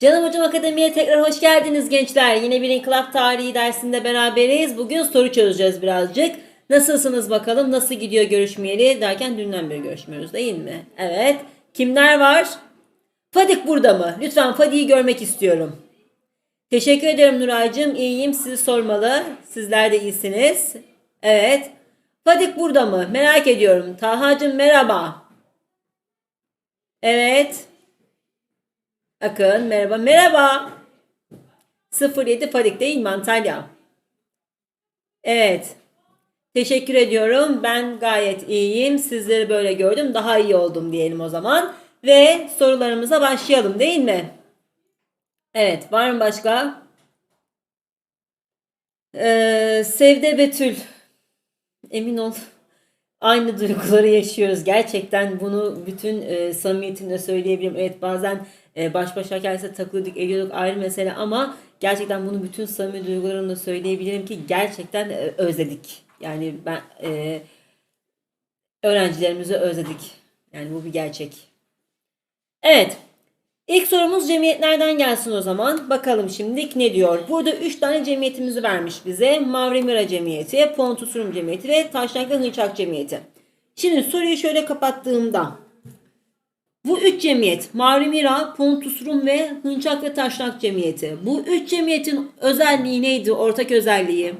Canım Hocam Akademi'ye tekrar hoş geldiniz gençler. Yine bir inkılap tarihi dersinde beraberiz. Bugün soru çözeceğiz birazcık. Nasılsınız bakalım? Nasıl gidiyor görüşmeyeli? Derken dünden beri görüşmüyoruz değil mi? Evet. Kimler var? Fadik burada mı? Lütfen Fadik'i görmek istiyorum. Teşekkür ederim Nuray'cığım. İyiyim. Sizi sormalı. Sizler de iyisiniz. Evet. Fadik burada mı? Merak ediyorum. Taha'cığım merhaba. Evet. Akın merhaba. Merhaba. 07 Fadik değil mi Antalya? Evet. Teşekkür ediyorum. Ben gayet iyiyim. Sizleri böyle gördüm. Daha iyi oldum diyelim o zaman. Ve sorularımıza başlayalım değil mi? Evet. Var mı başka? Ee, Sevde Betül. Emin ol. Aynı duyguları yaşıyoruz. Gerçekten bunu bütün e, samimiyetimle söyleyebilirim. Evet bazen e, baş başayken ise takılıyorduk, ediyorduk ayrı mesele ama gerçekten bunu bütün samimi duygularımla söyleyebilirim ki gerçekten e, özledik. Yani ben e, öğrencilerimizi özledik. Yani bu bir gerçek. Evet. İlk sorumuz cemiyetlerden gelsin o zaman. Bakalım şimdi ne diyor? Burada 3 tane cemiyetimizi vermiş bize. Mavremira Cemiyeti, Pontus Rum Cemiyeti ve Taşnak ve Hınçak Cemiyeti. Şimdi soruyu şöyle kapattığımda bu üç cemiyet Mavremira, Pontus Rum ve Hınçak ve Taşnak Cemiyeti. Bu üç cemiyetin özelliği neydi? Ortak özelliği.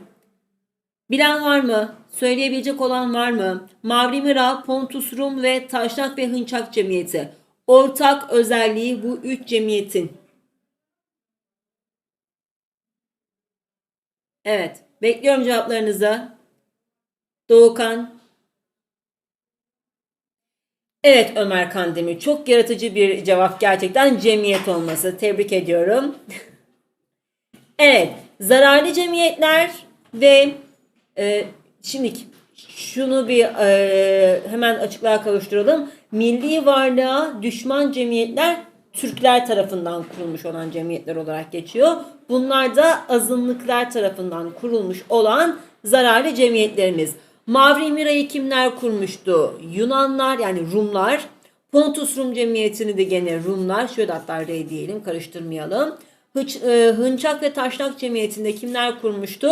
Bilen var mı? Söyleyebilecek olan var mı? Mavremira, Pontus Rum ve Taşnak ve Hınçak Cemiyeti. Ortak özelliği bu üç cemiyetin. Evet. Bekliyorum cevaplarınızı. Doğukan. Evet Ömer Kandemir. Çok yaratıcı bir cevap gerçekten cemiyet olması. Tebrik ediyorum. evet. Zararlı cemiyetler ve e, şimdi şunu bir e, hemen açıklığa kavuşturalım. Milli varlığa düşman cemiyetler Türkler tarafından kurulmuş olan cemiyetler olarak geçiyor. Bunlar da azınlıklar tarafından kurulmuş olan zararlı cemiyetlerimiz. Mavri Mira'yı kimler kurmuştu? Yunanlar yani Rumlar. Pontus Rum Cemiyeti'ni de gene Rumlar. Şöyle hatta R diyelim karıştırmayalım. Hıç, e, Hınçak ve Taşnak Cemiyeti'nde kimler kurmuştu?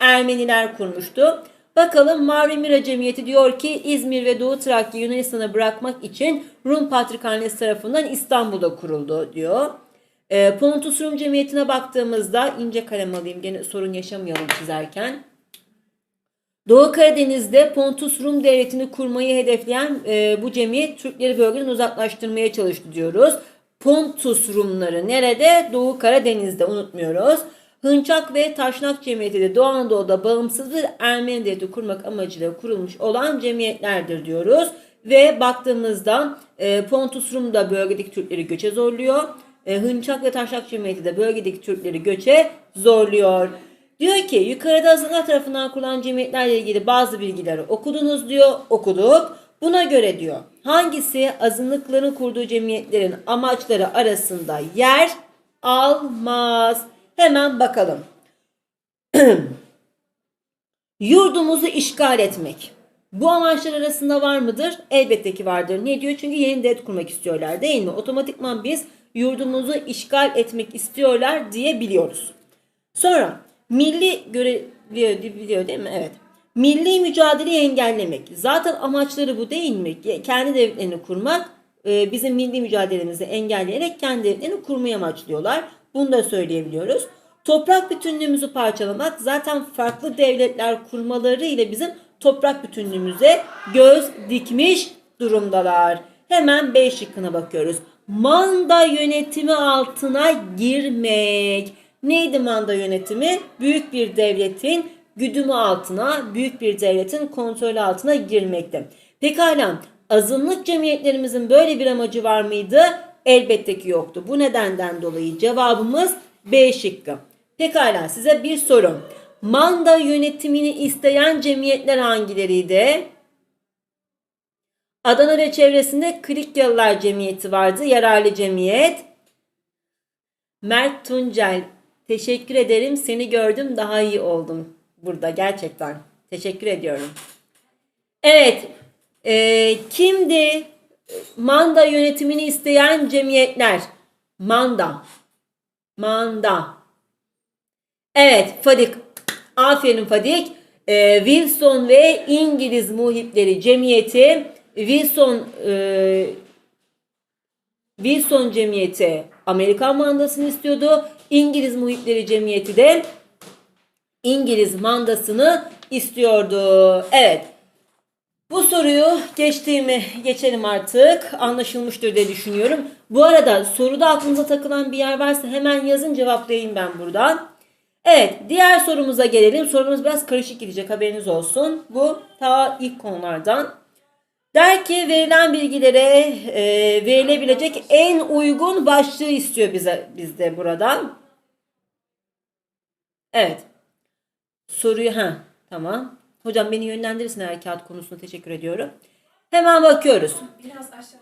Ermeniler kurmuştu. Bakalım Mavi Mira Cemiyeti diyor ki İzmir ve Doğu Trakya Yunanistan'a bırakmak için Rum Patrikhanesi tarafından İstanbul'da kuruldu diyor. E, Pontus Rum Cemiyeti'ne baktığımızda ince kalem alayım gene sorun yaşamayalım çizerken. Doğu Karadeniz'de Pontus Rum Devleti'ni kurmayı hedefleyen e, bu cemiyet Türkleri bölgeden uzaklaştırmaya çalıştı diyoruz. Pontus Rumları nerede? Doğu Karadeniz'de unutmuyoruz. Hınçak ve Taşnak Cemiyeti de Doğu Anadolu'da bağımsız bir Ermeni devleti kurmak amacıyla kurulmuş olan cemiyetlerdir diyoruz. Ve baktığımızda e, Pontus Rum da bölgedeki Türkleri göçe zorluyor. E, Hınçak ve Taşnak Cemiyeti de bölgedeki Türkleri göçe zorluyor. Diyor ki yukarıda azınlıklar tarafından kurulan cemiyetlerle ilgili bazı bilgileri okudunuz diyor. Okuduk. Buna göre diyor hangisi azınlıkların kurduğu cemiyetlerin amaçları arasında yer almaz? Hemen bakalım. Yurdumuzu işgal etmek. Bu amaçlar arasında var mıdır? Elbette ki vardır. Ne diyor? Çünkü yeni devlet kurmak istiyorlar değil mi? Otomatikman biz yurdumuzu işgal etmek istiyorlar diye biliyoruz. Sonra milli göre biliyor, değil mi? Evet. Milli mücadeleyi engellemek. Zaten amaçları bu değil mi? Kendi devletlerini kurmak, e, bizim milli mücadelemizi engelleyerek kendi devletlerini kurmayı amaçlıyorlar. Bunu da söyleyebiliyoruz. Toprak bütünlüğümüzü parçalamak zaten farklı devletler kurmaları ile bizim toprak bütünlüğümüze göz dikmiş durumdalar. Hemen B şıkkına bakıyoruz. Manda yönetimi altına girmek. Neydi manda yönetimi? Büyük bir devletin güdümü altına, büyük bir devletin kontrolü altına girmekti. Pekala azınlık cemiyetlerimizin böyle bir amacı var mıydı? Elbette ki yoktu. Bu nedenden dolayı cevabımız B şıkkı. Pekala size bir soru. Manda yönetimini isteyen cemiyetler hangileriydi? Adana ve çevresinde Klikyalılar Cemiyeti vardı. Yararlı cemiyet. Mert Tuncel. Teşekkür ederim. Seni gördüm daha iyi oldum burada gerçekten. Teşekkür ediyorum. Evet. E, kimdi? Manda yönetimini isteyen cemiyetler. Manda. Manda. Evet Fadik. Aferin Fadik. Ee, Wilson ve İngiliz Muhipleri Cemiyeti Wilson e, Wilson Cemiyeti Amerikan mandasını istiyordu. İngiliz Muhipleri Cemiyeti de İngiliz mandasını istiyordu. Evet. Bu soruyu geçtiğimi geçelim artık. Anlaşılmıştır diye düşünüyorum. Bu arada soruda aklınıza takılan bir yer varsa hemen yazın cevaplayayım ben buradan. Evet diğer sorumuza gelelim. Sorumuz biraz karışık gidecek haberiniz olsun. Bu ta ilk konulardan. Der ki verilen bilgilere e, verilebilecek en uygun başlığı istiyor bize bizde buradan. Evet. Soruyu ha tamam. Hocam beni yönlendirirsin harekat konusunda teşekkür ediyorum. Hemen bakıyoruz. Biraz aşağı.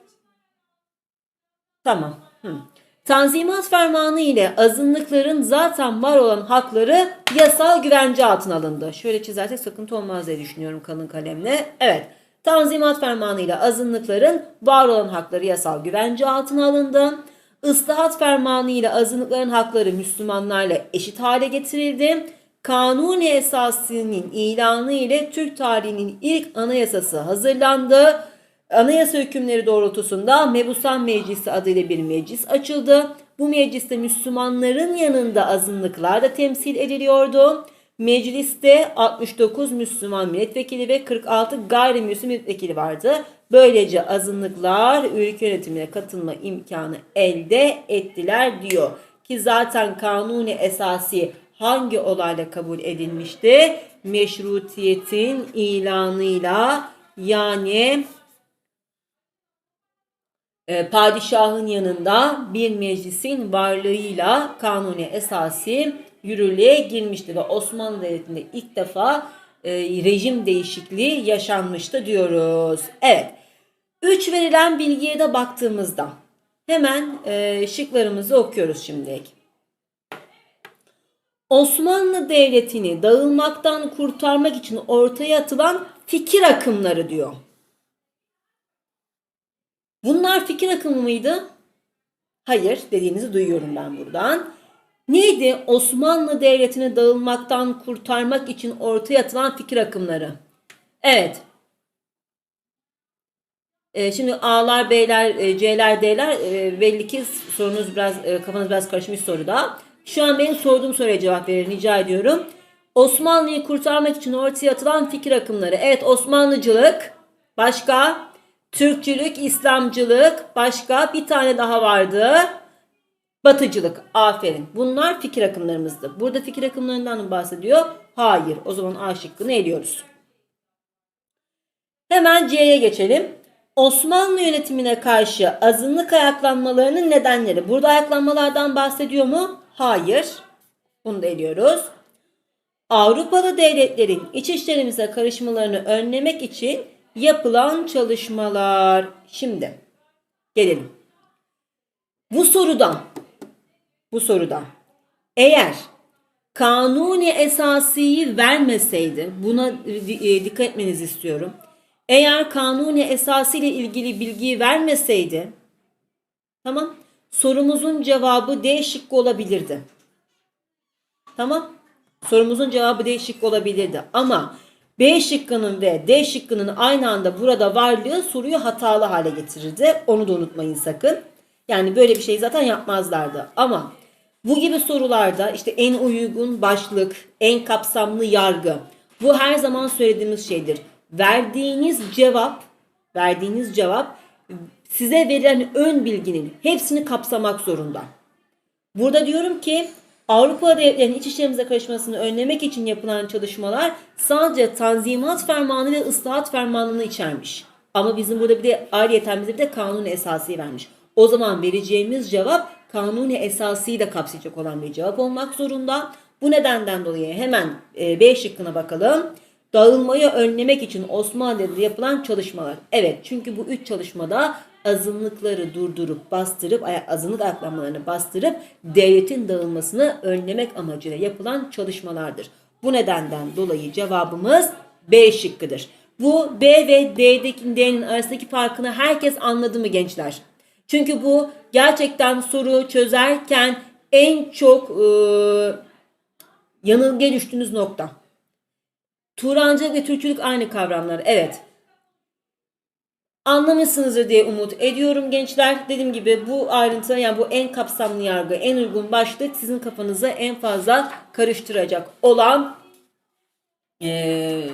Tamam. Hı. Tanzimat fermanı ile azınlıkların zaten var olan hakları yasal güvence altına alındı. Şöyle çizersek sıkıntı olmaz diye düşünüyorum kalın kalemle. Evet. Tanzimat fermanı ile azınlıkların var olan hakları yasal güvence altına alındı. Islahat fermanı ile azınlıkların hakları Müslümanlarla eşit hale getirildi. Kanuni esasının ilanı ile Türk tarihinin ilk anayasası hazırlandı. Anayasa hükümleri doğrultusunda Mebusan Meclisi adıyla bir meclis açıldı. Bu mecliste Müslümanların yanında azınlıklar da temsil ediliyordu. Mecliste 69 Müslüman milletvekili ve 46 gayrimüslim milletvekili vardı. Böylece azınlıklar ülke yönetimine katılma imkanı elde ettiler diyor. Ki zaten kanuni esasi hangi olayla kabul edilmişti? Meşrutiyetin ilanıyla yani e, padişahın yanında bir meclisin varlığıyla kanuni esası yürürlüğe girmişti ve Osmanlı Devleti'nde ilk defa e, rejim değişikliği yaşanmıştı diyoruz. Evet. Üç verilen bilgiye de baktığımızda hemen e, şıklarımızı okuyoruz şimdilik. Osmanlı Devleti'ni dağılmaktan kurtarmak için ortaya atılan fikir akımları diyor. Bunlar fikir akımı mıydı? Hayır dediğinizi duyuyorum ben buradan. Neydi Osmanlı Devleti'ni dağılmaktan kurtarmak için ortaya atılan fikir akımları? Evet. Ee, şimdi A'lar, B'ler, e, C'ler, D'ler e, belli ki sorunuz biraz, e, kafanız biraz karışmış soruda. Şu an benim sorduğum soruya cevap verin rica ediyorum. Osmanlı'yı kurtarmak için ortaya atılan fikir akımları. Evet Osmanlıcılık, başka Türkçülük, İslamcılık, başka bir tane daha vardı. Batıcılık. Aferin. Bunlar fikir akımlarımızdı. Burada fikir akımlarından mı bahsediyor? Hayır. O zaman A şıkkını eliyoruz. Hemen C'ye geçelim. Osmanlı yönetimine karşı azınlık ayaklanmalarının nedenleri. Burada ayaklanmalardan bahsediyor mu? Hayır. Bunu da eliyoruz. Avrupalı devletlerin iç işlerimize karışmalarını önlemek için yapılan çalışmalar. Şimdi gelelim. Bu sorudan bu sorudan eğer kanuni esasiyi vermeseydi buna e, dikkat etmenizi istiyorum. Eğer kanuni esası ile ilgili bilgiyi vermeseydi tamam sorumuzun cevabı D şıkkı olabilirdi. Tamam sorumuzun cevabı D şıkkı olabilirdi ama B şıkkının ve D şıkkının aynı anda burada varlığı soruyu hatalı hale getirirdi. Onu da unutmayın sakın. Yani böyle bir şey zaten yapmazlardı. Ama bu gibi sorularda işte en uygun başlık, en kapsamlı yargı. Bu her zaman söylediğimiz şeydir. Verdiğiniz cevap, verdiğiniz cevap size verilen ön bilginin hepsini kapsamak zorunda. Burada diyorum ki Avrupa devletlerinin iç işlerimize karışmasını önlemek için yapılan çalışmalar sadece Tanzimat Fermanı ve Islahat Fermanı'nı içermiş. Ama bizim burada bir de ayrıyeten bize bir de kanun esası vermiş. O zaman vereceğimiz cevap kanuni esasıyı da kapsayacak olan bir cevap olmak zorunda. Bu nedenden dolayı hemen e, B şıkkına bakalım. Dağılmayı önlemek için Osmanlı'da yapılan çalışmalar. Evet çünkü bu üç çalışmada azınlıkları durdurup bastırıp azınlık ayaklanmalarını bastırıp devletin dağılmasını önlemek amacıyla yapılan çalışmalardır. Bu nedenden dolayı cevabımız B şıkkıdır. Bu B ve D'deki D'nin arasındaki farkını herkes anladı mı gençler? Çünkü bu gerçekten soru çözerken en çok e, yanılgıya düştüğünüz nokta. Turancılık ve Türkçülük aynı kavramlar. Evet. Anlamışsınızdır diye umut ediyorum gençler. Dediğim gibi bu ayrıntı yani bu en kapsamlı yargı, en uygun başlık sizin kafanızı en fazla karıştıracak olan eee,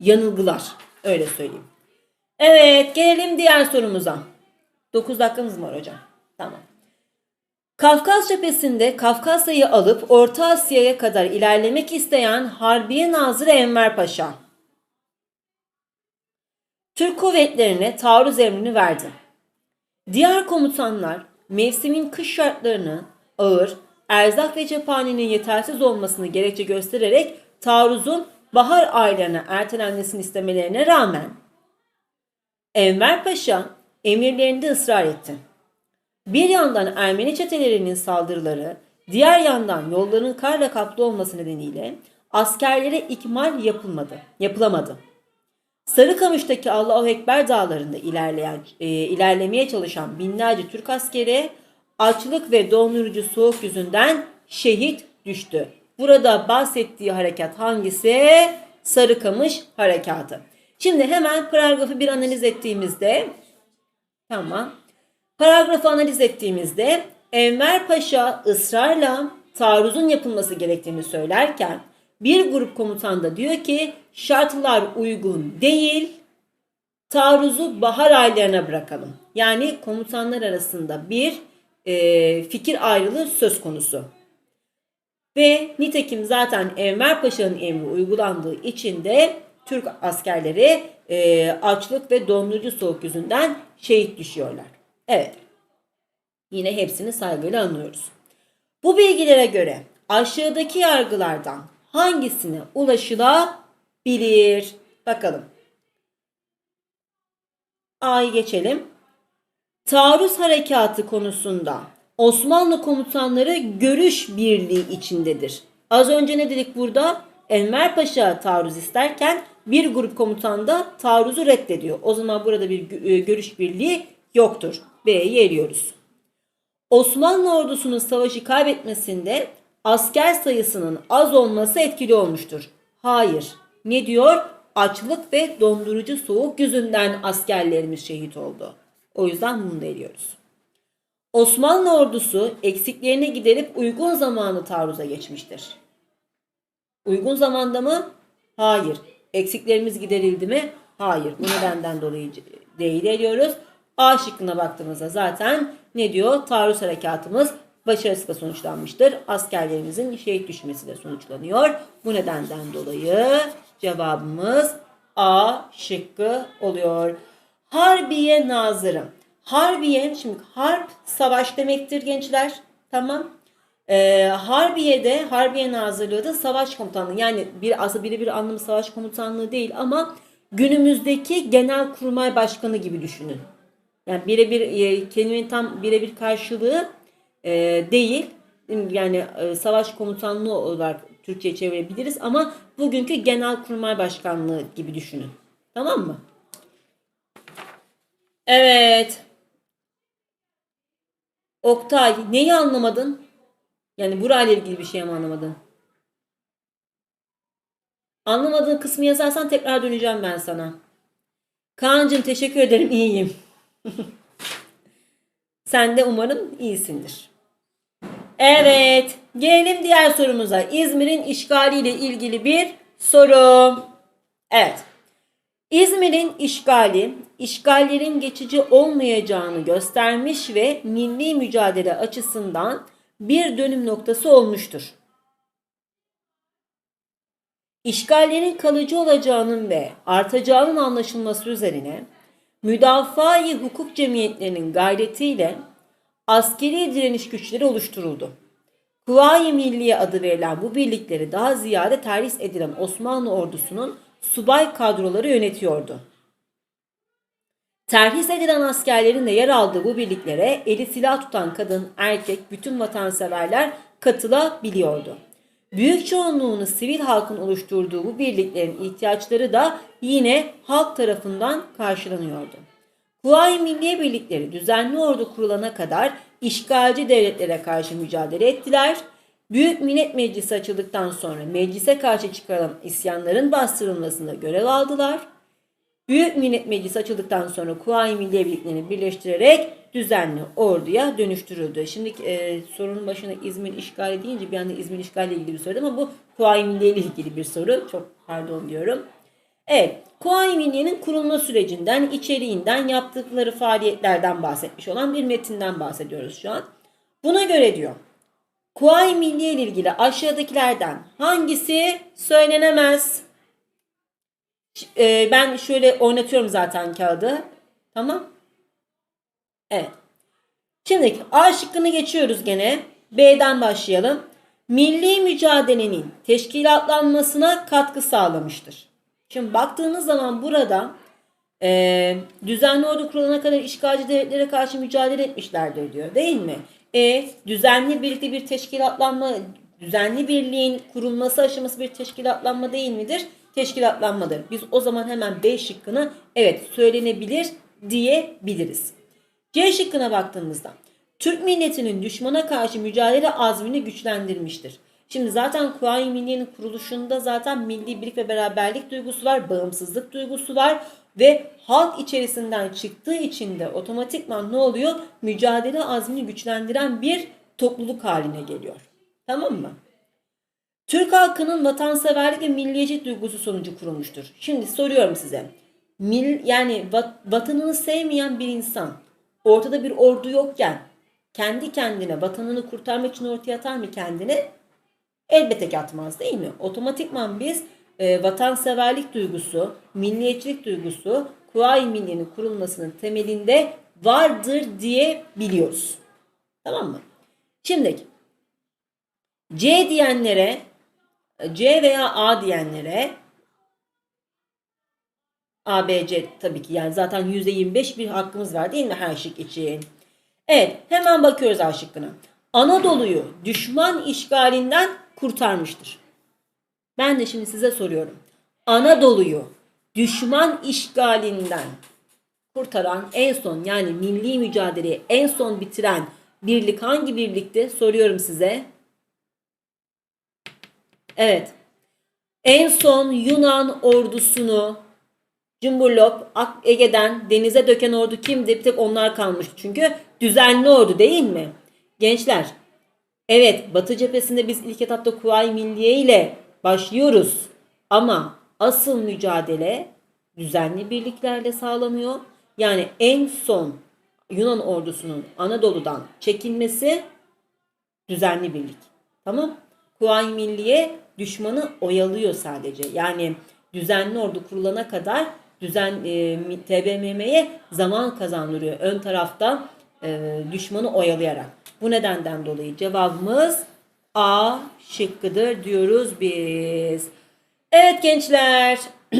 yanılgılar. Öyle söyleyeyim. Evet gelelim diğer sorumuza. 9 dakikamız mı var hocam? Tamam. Kafkas cephesinde Kafkasya'yı alıp Orta Asya'ya kadar ilerlemek isteyen Harbiye Nazırı Enver Paşa, Türk kuvvetlerine taarruz emrini verdi. Diğer komutanlar mevsimin kış şartlarını ağır, erzak ve cephanenin yetersiz olmasını gerekçe göstererek taarruzun bahar aylarına ertelenmesini istemelerine rağmen Enver Paşa emirlerinde ısrar etti. Bir yandan Ermeni çetelerinin saldırıları, diğer yandan yolların karla kaplı olması nedeniyle askerlere ikmal yapılmadı, yapılamadı. Sarıkamış'taki Allahu Ekber dağlarında ilerleyen, e, ilerlemeye çalışan binlerce Türk askeri açlık ve dondurucu soğuk yüzünden şehit düştü. Burada bahsettiği harekat hangisi? Sarıkamış harekatı. Şimdi hemen paragrafı bir analiz ettiğimizde tamam. Paragrafı analiz ettiğimizde Enver Paşa ısrarla taarruzun yapılması gerektiğini söylerken bir grup komutan da diyor ki şartlar uygun değil taarruzu bahar aylarına bırakalım. Yani komutanlar arasında bir e, fikir ayrılığı söz konusu. Ve nitekim zaten Enver Paşa'nın emri uygulandığı için de Türk askerleri e, açlık ve dondurucu soğuk yüzünden şehit düşüyorlar. Evet. Yine hepsini saygıyla anlıyoruz. Bu bilgilere göre aşağıdaki yargılardan hangisine ulaşılabilir? Bakalım. A'yı geçelim. Taarruz harekatı konusunda Osmanlı komutanları görüş birliği içindedir. Az önce ne dedik burada? Enver Paşa taarruz isterken bir grup komutan da taarruzu reddediyor. O zaman burada bir e, görüş birliği yoktur. B'yi eliyoruz. Osmanlı ordusunun savaşı kaybetmesinde asker sayısının az olması etkili olmuştur. Hayır. Ne diyor? Açlık ve dondurucu soğuk yüzünden askerlerimiz şehit oldu. O yüzden bunu da. Osmanlı ordusu eksiklerini giderip uygun zamanı taarruza geçmiştir. Uygun zamanda mı? Hayır. Eksiklerimiz giderildi mi? Hayır. Bu nedenden dolayı değil ediyoruz. A şıkkına baktığımızda zaten ne diyor? Taarruz harekatımız başarısızla sonuçlanmıştır. Askerlerimizin şehit düşmesi de sonuçlanıyor. Bu nedenden dolayı cevabımız A şıkkı oluyor. Harbiye Nazırı. Harbiye, şimdi harp savaş demektir gençler. Tamam. Ee, Harbiye'de, Harbiye Nazırlığı da savaş komutanlığı. Yani bir aslında birebir anlamı savaş komutanlığı değil ama günümüzdeki genel kurmay başkanı gibi düşünün. Yani birebir e, kelimenin tam birebir karşılığı e, değil. Yani e, savaş komutanlığı olarak Türkçe'ye çevirebiliriz ama bugünkü genel kurmay başkanlığı gibi düşünün. Tamam mı? Evet. Oktay neyi anlamadın? Yani burayla ilgili bir şey mi anlamadın? Anlamadığın kısmı yazarsan tekrar döneceğim ben sana. Kaan'cığım teşekkür ederim iyiyim. Sen de umarım iyisindir. Evet, gelelim diğer sorumuza. İzmir'in işgaliyle ilgili bir soru. Evet. İzmir'in işgali, işgallerin geçici olmayacağını göstermiş ve milli mücadele açısından bir dönüm noktası olmuştur. İşgallerin kalıcı olacağının ve artacağının anlaşılması üzerine müdafaa-i hukuk cemiyetlerinin gayretiyle askeri direniş güçleri oluşturuldu. Kuvayi Milliye adı verilen bu birlikleri daha ziyade terhis edilen Osmanlı ordusunun subay kadroları yönetiyordu. Terhis edilen askerlerin de yer aldığı bu birliklere eli silah tutan kadın, erkek, bütün vatanseverler katılabiliyordu. Büyük çoğunluğunu sivil halkın oluşturduğu bu birliklerin ihtiyaçları da yine halk tarafından karşılanıyordu. Kuvayi Milliye Birlikleri düzenli ordu kurulana kadar işgalci devletlere karşı mücadele ettiler. Büyük Millet Meclisi açıldıktan sonra meclise karşı çıkarılan isyanların bastırılmasında görev aldılar. Büyük Millet Meclisi açıldıktan sonra Kuvayi Milliye Birliklerini birleştirerek düzenli orduya dönüştürüldü. Şimdi e, sorunun başına İzmir işgali deyince bir anda İzmir işgali ile ilgili bir soru ama bu Kuvayi Milliye ile ilgili bir soru. Çok pardon diyorum. Evet, Kuvayi Milliye'nin kurulma sürecinden, içeriğinden, yaptıkları faaliyetlerden bahsetmiş olan bir metinden bahsediyoruz şu an. Buna göre diyor, Kuvayi Milliye ile ilgili aşağıdakilerden hangisi söylenemez? Ee, ben şöyle oynatıyorum zaten kağıdı. Tamam. Evet. Şimdi A şıkkını geçiyoruz gene. B'den başlayalım. Milli mücadelenin teşkilatlanmasına katkı sağlamıştır. Şimdi baktığınız zaman burada e, düzenli ordu kurulana kadar işgalci devletlere karşı mücadele etmişlerdir diyor değil mi? E düzenli birlikte bir teşkilatlanma, düzenli birliğin kurulması aşaması bir teşkilatlanma değil midir? Teşkilatlanmadır. Biz o zaman hemen B şıkkını evet söylenebilir diyebiliriz. C şıkkına baktığımızda Türk milletinin düşmana karşı mücadele azmini güçlendirmiştir. Şimdi zaten Kuvayi Milliye'nin kuruluşunda zaten milli birlik ve beraberlik duygusu var, bağımsızlık duygusu var ve halk içerisinden çıktığı için de otomatikman ne oluyor? Mücadele azmini güçlendiren bir topluluk haline geliyor. Tamam mı? Türk halkının vatanseverlik ve milliyetçilik duygusu sonucu kurulmuştur. Şimdi soruyorum size. Mil, yani vat, vatanını sevmeyen bir insan ortada bir ordu yokken kendi kendine vatanını kurtarmak için ortaya atar mı kendini? Elbette ki atmaz değil mi? Otomatikman biz e, vatanseverlik duygusu, milliyetçilik duygusu Kuvayi Milliye'nin kurulmasının temelinde vardır diye biliyoruz. Tamam mı? Şimdi C diyenlere C veya A diyenlere A, B, C tabii ki yani zaten %25 bir hakkımız var değil mi her şık için? Evet hemen bakıyoruz A şıkkına. Anadolu'yu düşman işgalinden kurtarmıştır. Ben de şimdi size soruyorum. Anadolu'yu düşman işgalinden kurtaran en son yani milli mücadeleyi en son bitiren birlik hangi birlikti? Soruyorum size. Evet. En son Yunan ordusunu Cumburlop, Ege'den denize döken ordu kimdi? Bir tek onlar kalmıştı. Çünkü düzenli ordu değil mi? Gençler, evet Batı cephesinde biz ilk etapta Kuvayi Milliye ile başlıyoruz. Ama asıl mücadele düzenli birliklerle sağlanıyor. Yani en son Yunan ordusunun Anadolu'dan çekilmesi düzenli birlik. Tamam? Kuvayi Milliye düşmanı oyalıyor sadece. Yani düzenli ordu kurulana kadar düzen e, TBMM'ye zaman kazandırıyor. Ön tarafta e, düşmanı oyalayarak. Bu nedenden dolayı cevabımız A şıkkıdır diyoruz biz. Evet gençler.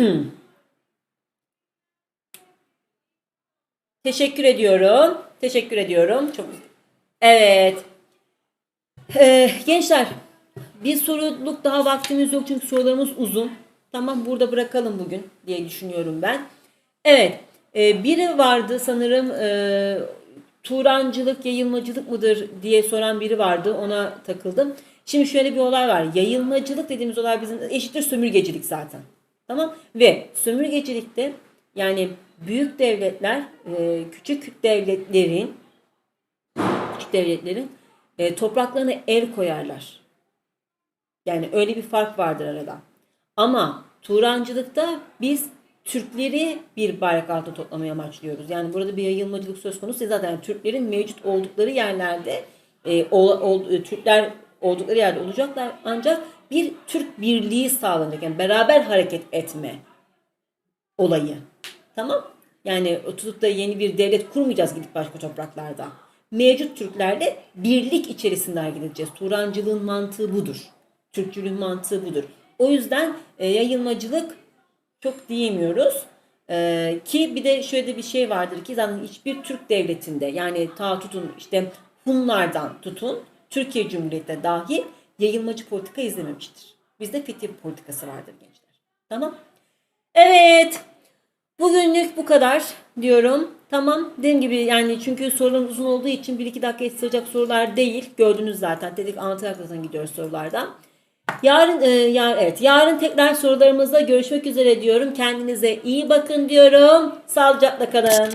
Teşekkür ediyorum. Teşekkür ediyorum. Çok Evet. Ee, gençler bir soruluk daha vaktimiz yok çünkü sorularımız uzun. Tamam burada bırakalım bugün diye düşünüyorum ben. Evet. E, biri vardı sanırım e, Turancılık, yayılmacılık mıdır diye soran biri vardı. Ona takıldım. Şimdi şöyle bir olay var. Yayılmacılık dediğimiz olay bizim eşittir sömürgecilik zaten. Tamam? Ve sömürgecilikte yani büyük devletler e, küçük devletlerin küçük devletlerin e, topraklarına el koyarlar. Yani öyle bir fark vardır arada. Ama Turancılıkta biz Türkleri bir bayrak altında toplamaya amaçlıyoruz. Yani burada bir yayılmacılık söz konusu. Zaten Türklerin mevcut oldukları yerlerde e, ol, ol, e, Türkler oldukları yerde olacaklar ancak bir Türk birliği sağlanacak. Yani beraber hareket etme olayı. Tamam? Yani tutup da yeni bir devlet kurmayacağız gidip başka topraklarda. Mevcut Türklerle birlik içerisinde hareket edeceğiz. Turancılığın mantığı budur. Türkçülüğün mantığı budur. O yüzden e, yayılmacılık çok diyemiyoruz. E, ki bir de şöyle bir şey vardır ki zaten hiçbir Türk devletinde yani ta tutun işte Hunlardan tutun Türkiye Cumhuriyeti dahil yayılmacı politika izlememiştir. Bizde fetih politikası vardır gençler. Tamam. Evet. Bu Bugünlük bu kadar diyorum. Tamam. Dediğim gibi yani çünkü sorularım uzun olduğu için 1-2 dakika sığacak sorular değil. Gördünüz zaten. Dedik anlatarak zaten gidiyoruz sorulardan. Yarın, e, yar, evet, yarın tekrar sorularımızda görüşmek üzere diyorum. Kendinize iyi bakın diyorum. Sağlıcakla kalın.